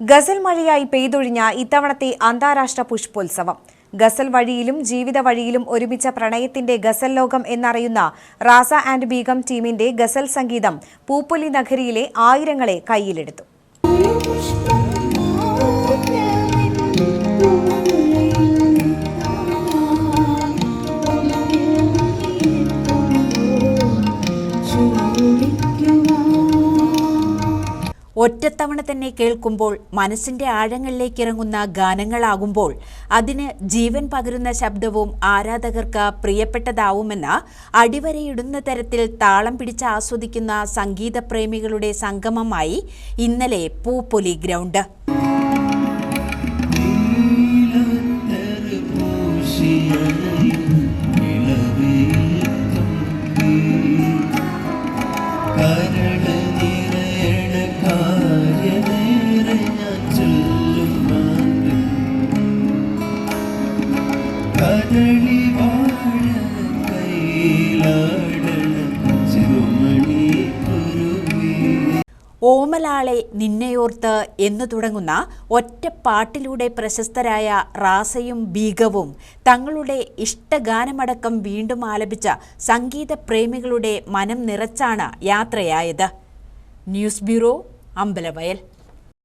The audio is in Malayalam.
ഗസൽ മഴയായി പെയ്തൊഴിഞ്ഞ ഇത്തവണത്തെ അന്താരാഷ്ട്ര പുഷ്പോത്സവം. ഗസൽ വഴിയിലും ജീവിത വഴിയിലും ഒരുമിച്ച പ്രണയത്തിന്റെ ഗസൽ ലോകം എന്നറിയുന്ന റാസ ആൻഡ് ബീഗം ടീമിന്റെ ഗസൽ സംഗീതം പൂപ്പൊലി നഗരിയിലെ ആയിരങ്ങളെ കയ്യിലെടുത്തു. ഒറ്റത്തവണ തന്നെ കേൾക്കുമ്പോൾ മനസ്സിന്റെ ആഴങ്ങളിലേക്ക് ഇറങ്ങുന്ന ഗാനങ്ങളാകുമ്പോൾ അതിന് ജീവൻ പകരുന്ന ശബ്ദവും ആരാധകർക്ക് പ്രിയപ്പെട്ടതാവുമെന്ന് അടിവരയിടുന്ന തരത്തിൽ താളം പിടിച്ച് ആസ്വദിക്കുന്ന സംഗീതപ്രേമികളുടെ സംഗമമായി ഇന്നലെ പൂപ്പൊലി ഗ്രൗണ്ട്. ഓമലാളെ നിന്നെയോർത്ത് എന്ന് തുടങ്ങുന്ന ഒറ്റ പാട്ടിലൂടെ പ്രശസ്തരായ റാസയും ബീഗവും തങ്ങളുടെ ഇഷ്ടഗാനമടക്കം വീണ്ടും ആലപിച്ച സംഗീത പ്രേമികളുടെ മനം നിറച്ചാണ് യാത്രയായത്. News bureau Ambalavayal.